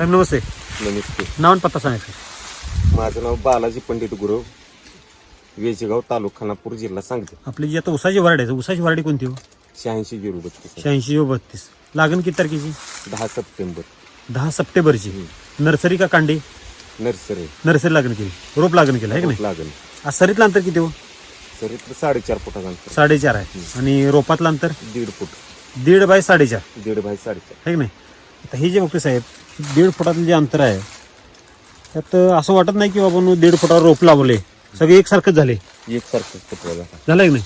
साहेब नमस्ते. नमस्ते. नाव आणि पत्ता सांगायचं माझं नाव बालाजी पंडित गुरव. वेजेगाव तालुका खानापूर जिल्हा सांगते आपली जी आता उसाची वराडी आहे उसाची वराडी कोणती हो? शहाऐंशी झिरो बत्तीस. शहाऐंशी व बत्तीस. लागण किती तारखेची? दहा सप्टेंबर. दहा सप्टेंबरची. नर्सरी का कांडी? नर्सरी. नर्सरी लागण केली. रोप लागण केलं आहे की नाही? लागेल आज सरीतलं अंतर किती हो? सर इथं साडेचार फुटाचं अंतर. साडेचार आहे. आणि रोपातलं अंतर? दीड फूट. दीड बाय साडेचार. दीड बाय साडेचार. आहे की नाही? आता हे जे बघते साहेब दीड फुटातलं जे अंतर आहे त्यात असं वाटत नाही की बाबा दीड फुटावर रोप लावले. सगळे एकसारखंच झाले. एकसारखंच फुटवायला झालं की नाही?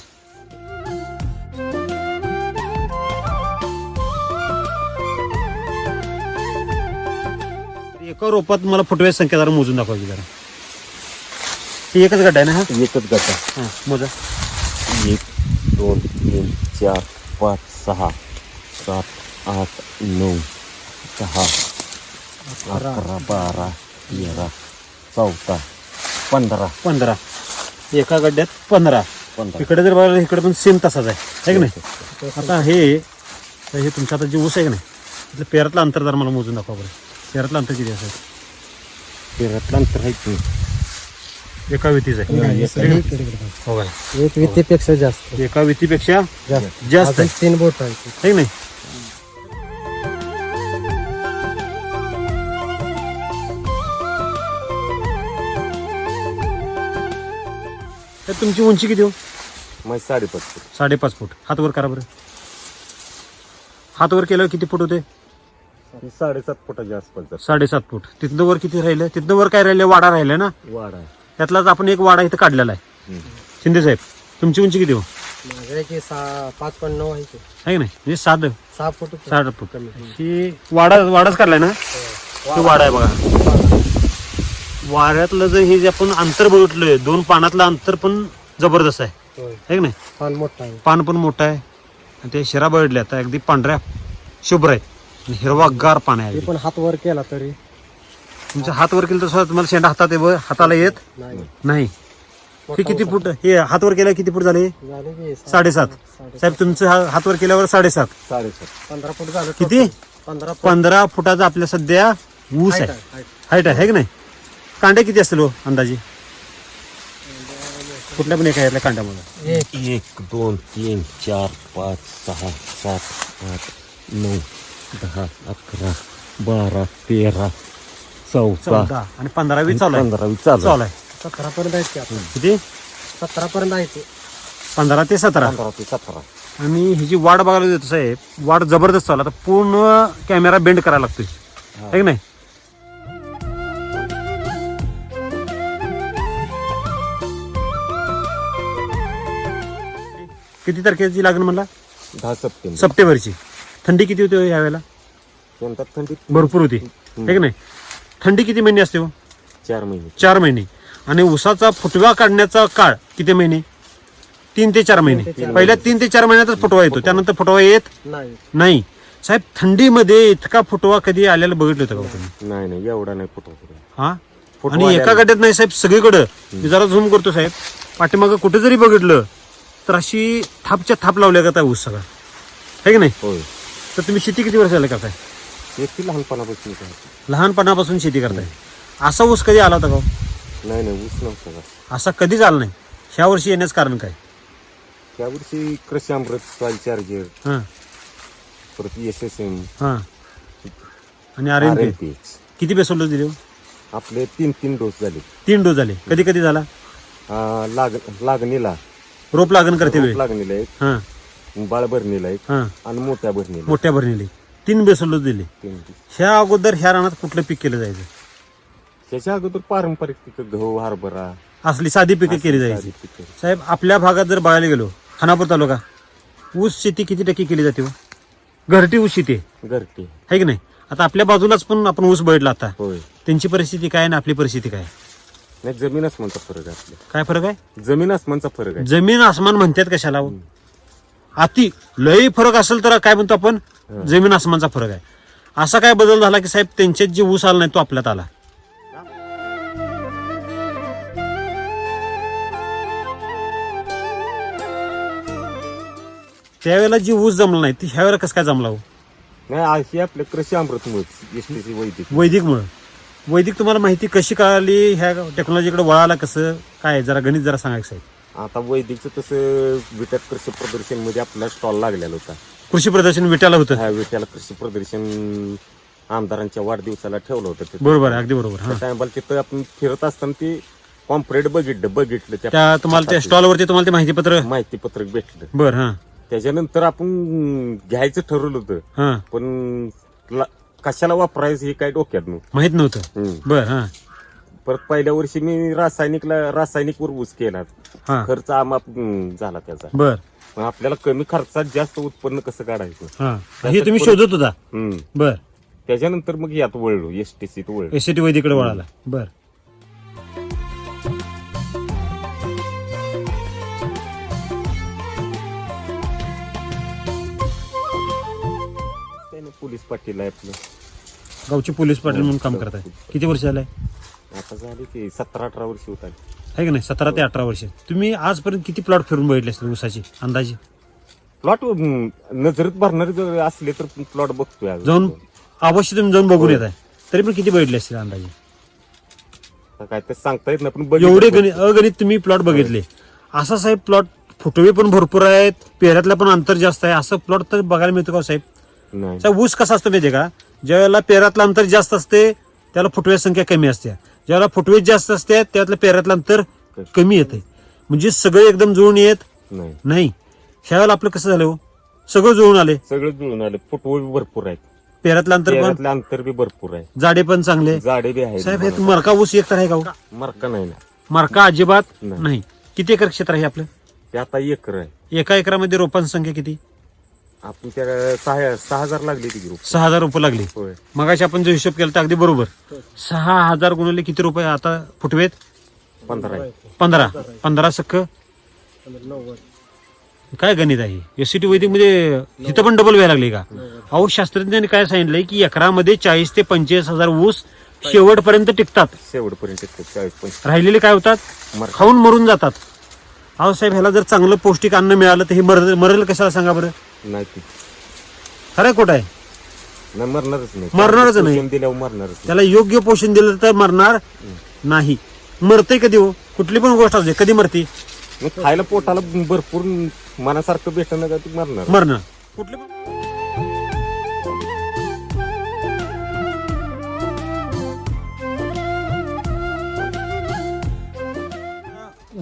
एका रोपात मला फुटव्याची संख्या जरा मोजून दाखवायची जरा. ही एकच गड्डा आहे ना हा? एकच गटा हा मोजा. एक दोन तीन चार पाच सहा सात आठ नऊ दहा अकरा बारा तेरा चौदा पंधरा पंधरा एका गड्ड्यात पंधरा पंधरा इकडे जर बघायला इकडे पण सेम तसाच आहे. है की नाही? आता हे तर हे तुमचं आता जे ऊस आहे की नाही? त्याचं पेरातलं अंतर जरा मला मोजून दाखवा बरं. पेरातलं अंतर किती असेल? तेरातलं अंतर आहे एका वितीच आहे. हो का? एक वित्तीपेक्षा जास्त. एका वितीपेक्षा जास्त. जास्त आहे. तीन बोट आहे की नाही? तर तुमची उंची किती हो? माझी साडेपाच फूट. साडेपाच फूट. हात वर करा बरं. हात वर केल्यावर किती फूट होते? साडेसात फुटाच्या आसपास जात. साडेसात फूट. तिथनं वर किती राहिलं? तिथनं वर काय राहिलं? वाडा राहिला ना? वाढ आहे त्यातलाच आपण एक वाडा इथं काढलेला आहे. हम्म. शिंदे साहेब तुमची उंची किती हो? सहा पाच पण नऊ आहे की आहे की नाही म्हणजे सात. सहा फूट. साठ फूट. ही वाडा वाडाच काढलाय ना? तो वाडा आहे बघा. वाड्यातलं जर हे जे आपण अंतर बघितलंय दोन पानातलं अंतर पण जबरदस्त आहे. होय. है की नाही? पान मोठा आहे. पान पण मोठं आहे. आणि ते शिरा बघितले आता अगदी पांढऱ्या शुभ्र आहेत आणि हिरवा गार पान आहे ते अगदी. पण हात वर केला तरी. तुमच्या हात वर केलं तर सुद्धा तुम्हाला शेंडा हातात आहे, हाताला येत? नाही. नाही. हे किती फूट हे हात वर केलं किती फूट झाले? झाले की सहा- साडेसात. साडे- साहेब तुमचं हा- हात वर केल्यावर साडेसात. साडेसात. पंधरा फूट झालं किती? total. पंधरा फूट. पंधरा फुटाचा आपल्या सध्या ऊस आहे. आहे. हाईट आहे है की नाही? कांड्या किती असतील हो अंदाजे? कुठल्या पण एका यातल्या कांड्यामध्ये. एक. एक दोन तीन चार पाच सहा सात आठ नऊ दहा अकरा बारा तेरा चौदा. चौदा. आणि पंधरावी चालू आहे. पंधरावी चालू चालू आहे. सतरा पर्यंत आहेत की आपण किती? सतरा पर्यंत आहे ते. पंधरा ते सतरा. पंधरा ते सतरा. आणि ही जी वाढ बघायला देतो साहेब वाढ जबरदस्त चालू आहे. आता पूर्ण कॅमेरा बेंड करायला लागतोय. है की नाही? किती तारखेची लागण म्हणला? दहा सप्टेंबर. सप्टेंबरची. थंडी किती होती हो यावेळेला? यंदा थंडी भरपूर होती. है की नाही? थंडी किती महिने असते हो? चार महिने. चार महिने. आणि उसाचा फुटवा काढण्याचा काळ किती महिने? तीन ते चार महिने. पहिल्या तीन ते चार महिन्यातच फुटवा येतो. त्यानंतर फुटवा येत नाही. नाही. साहेब थंडीमध्ये इतका फुटवा कधी आलेला बघितलं होतं का हो तुम्ही? नाही नाही. एवढा नाही फुटवा हा? फुटवा आणि एका आलेला. गड्यात नाही साहेब सगळीकडं. मी जरा झूम करतो साहेब. पाठीमागं कुठे जरी बघितलं तर अशी थापच्या थाप लावल्या का ऊस सगळा? है की नाही? होय. तर तुम्ही शेती किती वर्षाला करताय? एकटी लहानपणापासून. लहानपणापासून शेती करताय. असा ऊस कधी आला होता का हो? नाही नाही ऊस नव्हता का? असा कधीच आला नाही. ह्या वर्षी येण्याचं कारण काय? त्या वर्षी कृषी अमृत चार्जर हां. परत एस एस एम हां. आणि आर एन पी पी किती बेसल डोस दिले हो? आपले तीन तीन डोस झाले. तीन डोस झाले. कधी कधी झाला? आ, लाग लागणीला. रोप लागण करते वेळ हां. बाळ भरणीला हां. आणि मोठ्या भरणीला मोठ्या भरणीले तीन बेसल दिले. तीन. ह्या अगोदर ह्या रानात कुठलं पीक केलं जायचं? त्याच्या अगोदर पारंपरिक पिकं गहू हरभरा. असली साधी पिकं केली साधी जायची. पिकं. साहेब आपल्या भागात जर बघायला गेलो खानापूर तालुका ऊस शेती किती टक्के केली जाते हो? घरटी ऊस शेती आहे. घरटी. है की नाही? आता आपल्या बाजूलाच पण आपण ऊस बघितला आता. होय. त्यांची परिस्थिती काय आणि आपली परिस्थिती काय? नाही जमीन आसमानचा फरक आहे आपल्या काय फरक आहे? जमीन आसमानचा फरक आहे. जमीन आसमान म्हणतात कशाला हो? अति लय फरक असेल तर काय म्हणतो आपण? जमीन आसमानचा फरक आहे. असा काय बदल झाला की साहेब त्यांच्यात जे ऊस आला नाही तो आपल्यात आला. त्यावेळेला जी ऊस जमला नाही ती ह्या वेळेला कसं काय जमला हो? नाही अशी आपल्या कृषी अमृत वैदिक. वैदिकमुळं. वैदिक तुम्हाला माहिती कशी कळाली? ह्या टेक्नॉलॉजीकडे वळाला कसं? काय? जरा गणित जरा सांगायचं साहेब आता वैदिकचं तसं विट्यात कृषी प्रदर्शनमध्ये आपला स्टॉल लागलेला होता. कृषी प्रदर्शन विटायला होतं? ह्या विट्याला कृषी प्रदर्शन आमदारांच्या वाढदिवसाला ठेवलं होतं तिथं. बरोबर आहे अगदी बरोबर हा. त्या टायमाला तिथं आपण फिरत असताना ते कॉम्प्रेट बघितलं बघितलं त्या तुम्हाला त्या स्टॉलवरती तुम्हाला ते माहिती पत्र माहिती पत्रक भेटलं. बर हा. त्याच्यानंतर आपण घ्यायचं ठरवलं होतं. हा. पण ला- कशाला वापरायचं हे काय डोक्यात नव्हतं माहीत नव्हतं. हम्म. बर हा. परत पहिल्या वर्षी मी रासायनिकला रासायनिक ऊस केला हा. खर्च आमाप हम्म, झाला त्याचा. बर. पण आपल्याला कमी खर्चात जास्त उत्पन्न कसं काढायचं? हा. हे तुम्ही शोधत होता? हम्म. बर. त्याच्यानंतर मग यात वळलो एस टी सीत वळलो. एस टी वैदिकडे वळाला. बर. पाटील आहे आपलं. गावचे पोलीस पाटील म्हणून काम करताय. किती वर्ष झालंय? आता झाली की सतरा अठरा वर्ष होत आली. आहे का नाही? सतरा ते अठरा वर्ष. तुम्ही आजपर्यंत किती प्लॉट फिरून बघितले असतील ऊसाची? अंदाजे? प्लॉट नजरेत भरणारे जर असले तर प्लॉट बघतोय. जाऊन अवश्य तुम्ही जाऊन बघून येत आहे तरी पण किती बघितले असतील अंदाजे? आता काय ते सांगता येत नाही पण बघितलं एवढे गणित अगणित तुम्ही प्लॉट बघितले. असा साहेब प्लॉट फुटवे पण भरपूर आहेत पेऱ्यातलं पण अंतर जास्त आहे. असं प्लॉट तर बघायला मिळतो का हो साहेब? नाही. साहेब ऊस कसा असतो माहितीये का? ज्यावेळेला पेरातलं अंतर जास्त असते त्याला फुटव्याची संख्या कमी असते. ज्यावेळेला फुटवे जास्त असते त्यातलं पेरातलं अंतर कमी. येते. म्हणजे सगळे एकदम जुळून येत नाही. नाही. ह्यावेळेला आपलं कसं झालं हो? सगळं जुळून आले. सगळं जुळून आलं. फुटवळ बी भरपूर आहेत. पेरातलं अंतर पण अंतर बी भरपूर आहे. जाडे पण चांगले. जाडे बी साहेब हे मरका ऊस एक तर आहे का हो? मरका नाही ना. मरका अजिबात नाही. नाही. किती एकर क्षेत्र आहे आपलं? ते आता एकर आहे. एका एकरामध्ये रोपांची संख्या किती? आपण त्या सहा सहा हजार लागली ती ग्रुप सहा हजार रुपये लागली. होय. मगाशी आपण जो हिशोब केला तर अगदी बरोबर. सहा हजार गुणवले किती रुपये आता फुटवेत? पंधरा आहे. पंधरा. पंधरा सक्क. काय गणित आहे? एससीटी वैदिक म्हणजे तिथं पण डबल व्हायला लागली का? अहो शास्त्रज्ञांनी काय सांगितलंय की एकरामध्ये चाळीस ते पंचेचाळीस हजार ऊस शेवटपर्यंत टिकतात. शेवटपर्यंत येते चाळीस पंचवीस राहिलेले काय होतात? मर- खाऊन मरून जातात. अहो साहेब ह्याला जर चांगलं पौष्टिक अन्न मिळालं तर हे मर मरेल कशाला सांगा बरं? नाही ती. खोट आहे नाही मरणारच नाही. मरणारच नाही. पोषण दिल्यावर मरणारच नाही. त्याला योग्य पोषण दिलं तर मरणार नाही. मरते कधी हो? कुठली पण गोष्ट असते कधी मरते? मग खायला पोटाला भरपूर मनासारखं भेटणं का ती मरणार? मरणं कुठली पण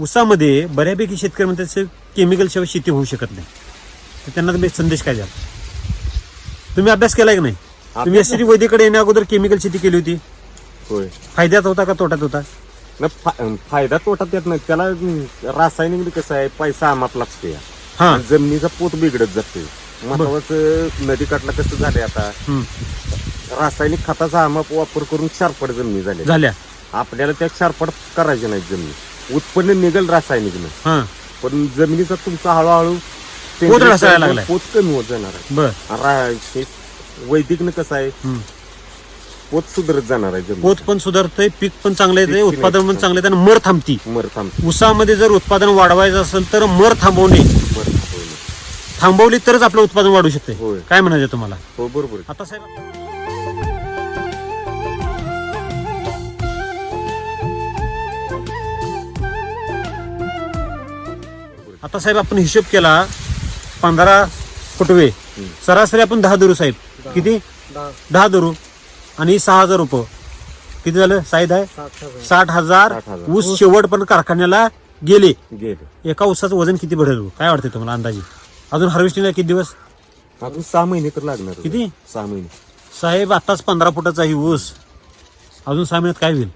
ऊसामध्ये बऱ्यापैकी शेतकरी म्हणतात केमिकल शिवाय शेती होऊ शकत नाही. तर त्यांना तुम्ही संदेश काय द्याल? तुम्ही अभ्यास केलाय की नाही? तुम्ही एस टी वैद्यकडे येण्या अगोदर केमिकल शेती केली होती. होय. फायद्यात होता का तोट्यात होता? फा- फायदा तोटा त्यात नाही. त्याला अं, रासायनिक कसं आहे पैसा आमाप लागतो. हा. आणि जमिनीचा पोत बिघडत जाते. महत्वाचं नदी काठला कसं झालंय आता? हम्म. रासायनिक खताचा आमाप वापर करून क्षारपड जमिनी झाले झाल्या. आपल्याला त्या क्षारपड करायचे नाही जमिनी उत्पन्न निघेल रासायनिकनं हा पण जमिनीचा तुमचा हळूहळू पोत रसायला लागलाय. पोत कमी होत जाणार आहे बर रा- हे वैदिकनं कसं आहे हम्म. पोत सुधारत जाणार आहे पोत पण सुधारतंय पीक पण चांगलं येते उत्पादन पण. चांगलं येते आणि मर थांबती मर थांब ऊसामध्ये जर उत्पादन वाढवायचं असेल तर मर थांबवणे मर थांबवलं. थांबवली तरच आपलं उत्पादन वाढू शकते होय. काय म्हणायचं तुम्हाला हो बरोबर आहे. आता साहेब आता साहेब आपण हिशोब केला पंधरा फुटवे. सरासरी आपण दहा धरू साहेब. किती? दहा. धरू आणि सहा हजार रुपये. किती झालं? साहेब आहे? साठ हजार. ऊस शेवट पण कारखान्याला गेले. गेले. एका ऊसाचं वजन किती भरेल? काय वाटतं तुम्हाला अंदाजे? अजून हार्वेस्टिंगला किती दिवस? अजून सहा महिने तर लागणार. किती? सहा महिने. साहेब आताच पंधरा फुटाचा ही ऊस. अजून सहा महिन्यात काय होईल?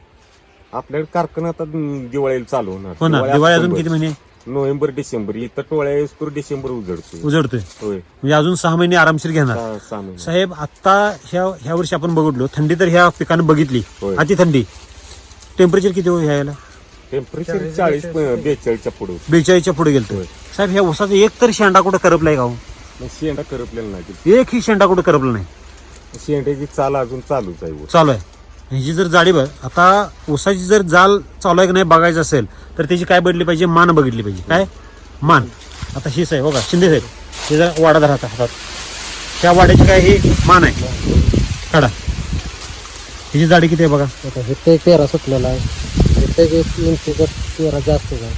आपल्याकडे कारखाना आता दिवाळीला चालू होणार. हो ना. दिवाळी अजून किती महिने? November December. इथं टोळ्या डिसेंबर उजडतोय. उजडतोय. होय. म्हणजे अजून सहा महिने आरामशीर घेणार. सहा सहा महिने. साहेब आता ह्या ह्या वर्षी आपण बघितलो थंडी तर ह्या पिकानं बघितली. होय. अति थंडी. टेम्परेचर किती हो ह्याला? टेम्परेचर चाळीस बेचाळीसच्या पुढे बेचाळीसच्या पुढे गेलतो. होय. साहेब ह्या ऊसाचा एक तर शेंडा कुठं करपलाय का हो? शेंडा करपलेला नाही. एक ही शेंडा कुठं करपला नाही. शेंड्याची चाल अजून चालूच आहे वर. चालू आहे. ह्याची जर जाडी बघ आता ऊसाची जर जाल चालू आहे की नाही बघायचं असेल तर त्याची काय बघितली पाहिजे? मान बघितली पाहिजे. काय? मान. आता हीच आहे बघा शिंदे साहेब हे जरा वाडा धरा हातात. त्या वाड्याची काय हे मान आहे. काढा. ह्याची जाडी किती आहे बघा? आता इथे एक पेरा सुटलेला आहे. इथे एक इंचीचा पेरा जास्त आहे.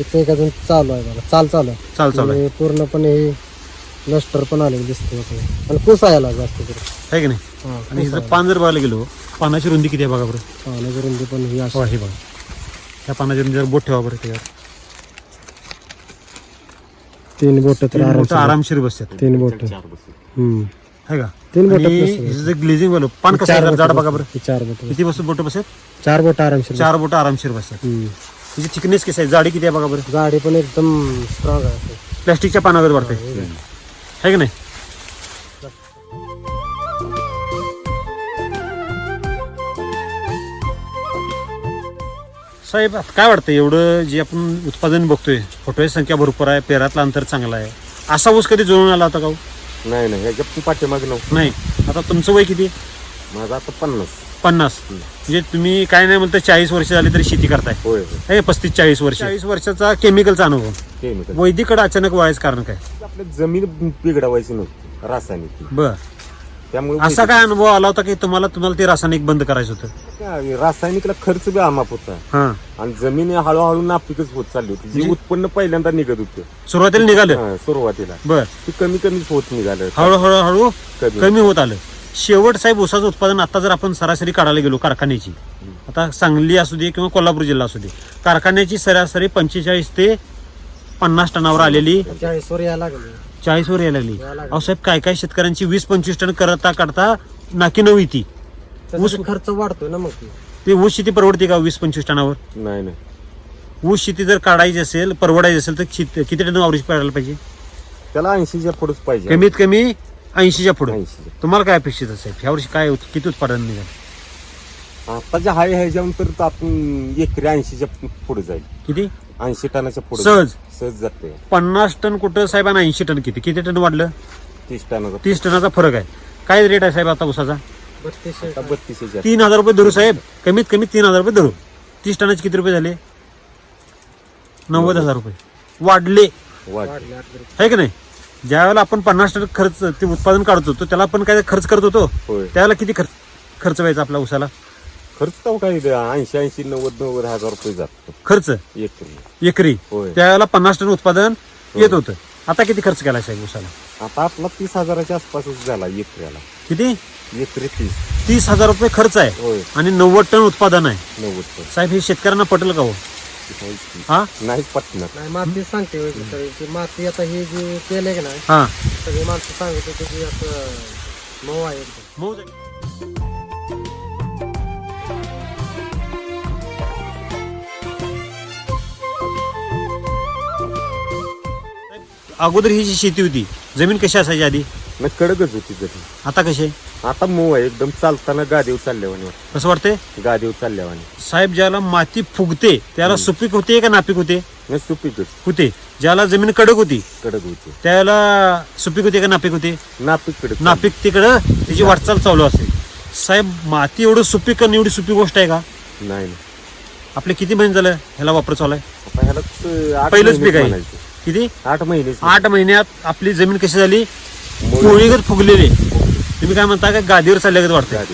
इथे एक अजून चालू आहे बघा. चाल चालू आहे. चाल चालू आहे. पूर्णपणे हे लस्टर पण आलेलं दिसते आणि कुस यायला जास्त आहे की नाही? हा, आणि हिचं पान जर बघायला गेलो पानाची रुंदी किती आहे बघा बरं? आहे. पाण्याची रुंदी पण ही अशी हो हे बघा. ह्या पानाची रुंदी जर बोट ठेवा बरं त्याच्यावर तीन बोट तर तीन बोटं आरामशीर. आरामशीर बसतात. तीन बोट. हम्म. आहे का? तीन बोटं आणि जे ग्लेझिंग वालं पान कसं आहे? जाड बघा बरं. चार बोट किती बस बोट बसत चार बोट आरामशीर चार बोट आरामशीर बसतात. हम्म. हिची थिकनेस कशी आहे? जाडी किती आहे बघा बरं. गाडी पण एकदम स्ट्रॉंग आहे. प्लॅस्टिकच्या पानावर वाढते. आहे की नाही? साहेब आता काय वाटतं एवढं जे आपण उत्पादन बघतोय फोटोची संख्या भरपूर आहे पेरातला अंतर चांगला आहे. असा ऊस कधी जुळून आला होता का हो? नाही नाही ह्याच्या पण पाठीमाग नव्हतं नाही. आता तुमचं वय किती? माझा आता पन्नास. पन्नास. म्हणजे तुम्ही काय नाही म्हणता चाळीस वर्ष झाली तरी शेती करताय. होय होय. हे पस्तीस चाळीस वर्ष. चाळीस वर्षाचा केमिकलचा अनुभव. केमिकल. वैदिकडे अचानक व्हायचं कारण काय? आपल्या जमीन बिघडवायची नव्हती रासायनिक. बर. त्यामुळे असा काय अनुभव आला होता की तुम्हाला तुम्हाला ते रासायनिक बंद करायचं होतं? काय, रासायनिकला खर्च बी आमाप होता. हा. आणि जमीन हळूहळू नापिकच होत चालली होती. जी उत्पन्न पहिल्यांदा निघत होते. सुरुवातीला निघालं? हा, सुरुवातीला. बर. ती कमी कमीच होत निघालं. हळूहळू हळू कमी. कमी होत आलं. शेवट साहेब ऊसाचं उत्पादन आता जर आपण सरासरी काढायला गेलो कारखान्याची. आता सांगली असू दे किंवा कोल्हापूर जिल्हा असू दे. कारखान्याची सरासरी पंचेचाळीस ते पन्नास टनावर आलेली यायला लागले. चाळीस वर यायला लागली. अहो साहेब काय काय शेतकऱ्यांची वीस पंचवीस टन करता काढता नाकी नवी ती. त्याचा खर्च वाढतोय ना मग ती. ऊस शेती परवडते का वीस पंचवीस टनावर? नाही नाही. ऊस शेती जर काढायची असेल परवडायची असेल तर शेत- किती टन अवरेज पडायला पाहिजे? त्याला ऐंशीच्या पुढेच पाहिजे. कमीत कमी ऐंशीच्या पुढे. ऐंशी तुम्हाला काय अपेक्षित असेल ह्या वर्षी काय उत- किती उत्पादन निघाल? आता जे हाय ह्याच्यावर तर आपण एकरी ऐंशीच्या पुढे जाईल. किती? ऐंशी टनाच्या पुढे सहज. सहज जाते. पन्नास टन कुठं? साहेब आणि ऐंशी टन किती? किती टन वाढलं? तीस टनाचा. तीस टनाचा फरक आहे. काय रेट आहे साहेब आता उसाचा आता बत्तीसच्या तीन हजार रुपये धरू साहेब. कमीत कमी तीन हजार रुपये धरू. तीस टनाचे किती रुपये झाले? नव्वद हजार रुपये. वाढले. आहे की नाही? ज्यावेळेला आपण पन्नास टन खर्च ते उत्पादन काढतो तो त्याला आपण काय खर्च करत होतो? होय. त्यावेळेला किती खर्च खर्च व्हायचा आपल्या उसाला खर्च तर काय ऐंशी ऐंशी नव्वद नव्वद हजार रुपये जातो खर्च? एकरी. एकरी? होय. त्यावेळेला पन्नास टन उत्पादन येत होतं. आता किती खर्च केला साहेब उसाला आता आपला तीस हजाराच्या आसपासच झाला एकऱ्याला. किती? एकरी तीस. तीस हजार रुपये खर्च आहे. होय. आणि नव्वद टन उत्पादन आहे. नव्वद पण. साहेब हे शेतकऱ्यांना पटेल का हो. हा? नाहीच पटणार. नाही माती सांगते. ती माती आता हे जे केलंय का नाही हा. सगळी माणसं सांगत होते की असं मऊ आहे. एकदम मऊ. अगोदर ही जी शेती होती जमीन कशी असायची आधी? नाही कडकच होती जरी आता कशी? आता मऊ आहे एकदम चालताना गादीव चालल्यावानी वाटतं. कसं वाटतंय? गादीव चालल्यावानी साहेब ज्याला माती फुगते त्याला सुपीक होते का नापीक होते? नाही सुपीकच होते. ज्याला जमीन कडक होती कडक होती. त्याला सुपीक होते का नापीक होते? नापीक कडक नापीक तिकडं त्याची वाटचाल चालू असते साहेब माती एवढं सुपीक आणि एवढी सुपीक गोष्ट आहे का? नाही नाही. आपले किती महिने झालं ह्याला वापर चालू आहे आता आठ पहिलंच पीक आहे. म्हणायचं. किती? आठ महिने. आठ महिन्यात आपली जमीन कशी झाली? पोळीगत फुगलेली. तुम्ही काय म्हणता का गादीवर चालल्यागत वाटतं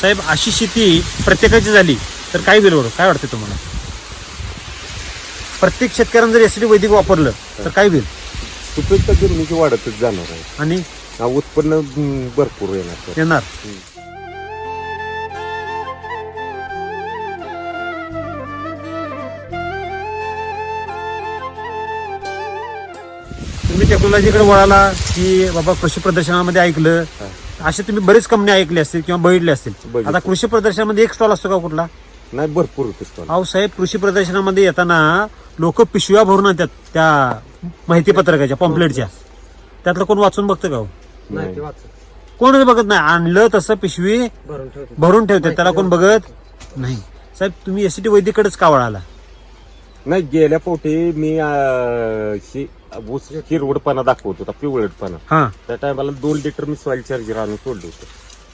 साहेब अशी शेती प्रत्येकाची झाली तर काय होईल बरं? काय वाटतं तुम्हाला? प्रत्येक शेतकऱ्यानं जर एसटी वैदिक वापरलं तर काय सुपीक तर जमिनीची वाढतच जाणार आहे. आणि? उत्पन्न भरपूर येणार. येणार. तुम्ही टेक्नॉलॉजीकडे वळाला की बाबा कृषी प्रदर्शनामध्ये ऐकलं हा. असे तुम्ही बरेच कंपनी ऐकले असतील किंवा बघितले असतील. बघितले. आता कृषी प्रदर्शनामध्ये एक स्टॉल असतो का कुठला? नाही भरपूर होते stall. अहो साहेब कृषी प्रदर्शनामध्ये येताना लोक पिशव्या भरून आणतात त्या माहिती पत्रकाच्या पॉम्पलेटच्या त्यातलं कोण वाचून बघतं का हो? नाही. नाही. ते वाचत कोणच बघत नाही. आणलं तसं पिशवी भरून ठेवते भरून त्याला कोण बघत? नाही. साहेब तुम्ही एसटी वैद्यकडेच का वळाला? नाही गेल्या पोटी मी अं, ऊस हिरवडपणा दाखवत होता पिवळटपणा. हा. त्या टायमाला दोन लिटर मी सॉइल चार्जर आणून सोडलं होतं.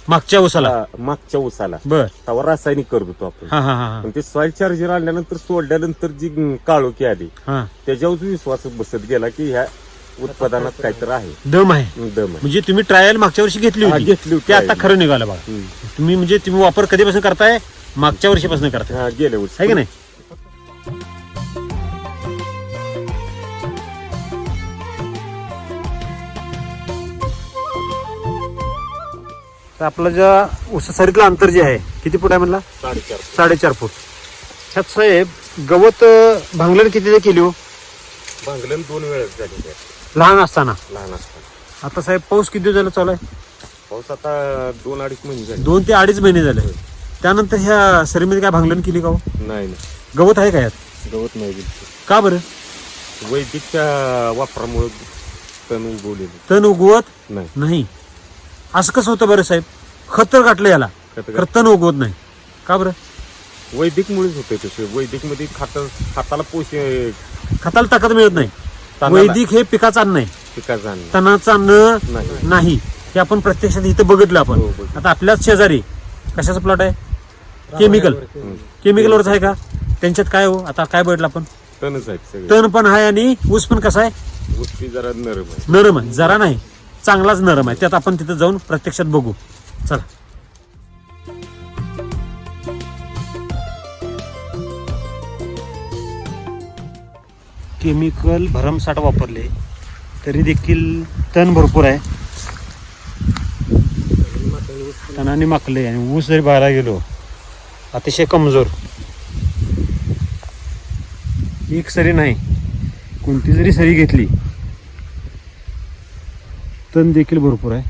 मागच्या उसाला मागच्या ऊसाला. बर. तेव्हा रासायनिक करत होतो आपण. हा हा हा पण ते सॉइल चार्जर आणल्यानंतर सोडल्यानंतर जी काळोखी आली हा. त्याच्यावर विश्वास बसत गेला की ह्या उत्पादनात काहीतरी आहे. दम आहे. दम आहे. म्हणजे तुम्ही ट्रायल मागच्या वर्षी घेतली हा, होती. घेतली होती ते आता trial. खरं निघालं बघा. हम्म. तुम्ही म्हणजे तुम्ही वापर कधीपासून करताय? मागच्या वर्षीपासून करताय. हा गेल्या वर्षी. आहे की नाही? तर आपलं ज्या सरीतलं अंतर जे आहे किती फूट आहे म्हणला? साडेचार साडेचार फूट. ह्यात साहेब गवत भांगलन किती केली? हो भांगलन दोन वेळेस आहे लहान असताना. लहान असताना. आता साहेब पाऊस किती झाला चालू आहे? पाऊस आता दोन अडीच महिने झाले. दोन ते अडीच महिने झाले. त्यानंतर ह्या सरीमध्ये काय भांगलन केली का हो? नाही नाही. गवत आहे का यात? गवत नाही का बरं? वैदिकच्या वापरामुळे तण उगवलेले. तण उगवत नाही. नाही. असं कसं होतं बरं साहेब? खत तर गाठलं याला. खत खरं तण उगवत नाही. का बरं? वैदिक मुळेच होते तसे वैदिकमध्ये खात खाताला पोषे खताला ताकद मिळत नाही. वैदिक हे पिकाचं अन्न आहे. पिकाचं अन्न. तणाचं अन्न नाही. नाही. हे आपण प्रत्यक्षात इथं बघितलं आपण. हो, बघितलं. आता आपल्याच शेजारी कशाचा प्लॉट आहे? केमिकल हम्म. केमिकलवरच आहे का? त्यांच्यात काय हो? आता काय बघितलं आपण? तणच आहेत सगळे. तण पण आहे आणि ऊस पण कसा आहे? गोष्टी जरा नरम आहे. नरम आहे. जरा नाही. चांगलाच नरम आहे. त्यात आपण तिथं जाऊन प्रत्यक्षात बघू. चला. केमिकल भरमसाठ वापरले तरी देखील तण भरपूर आहे. तणाने माकले आणि ऊस जरी बाहेर गेलो अतिशय कमजोर. एक सरी नाही कोणती जरी सरी घेतली तण देखील भरपूर आहे.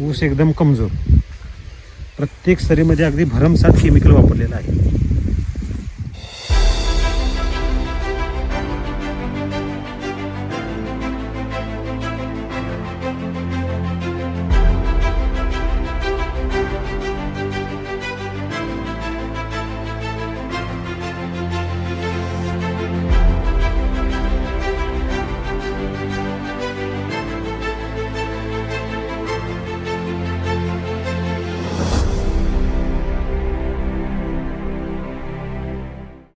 ऊस एकदम कमजोर. प्रत्येक सरीमध्ये अगदी भरमसाठ केमिकल वापरलेलं आहे.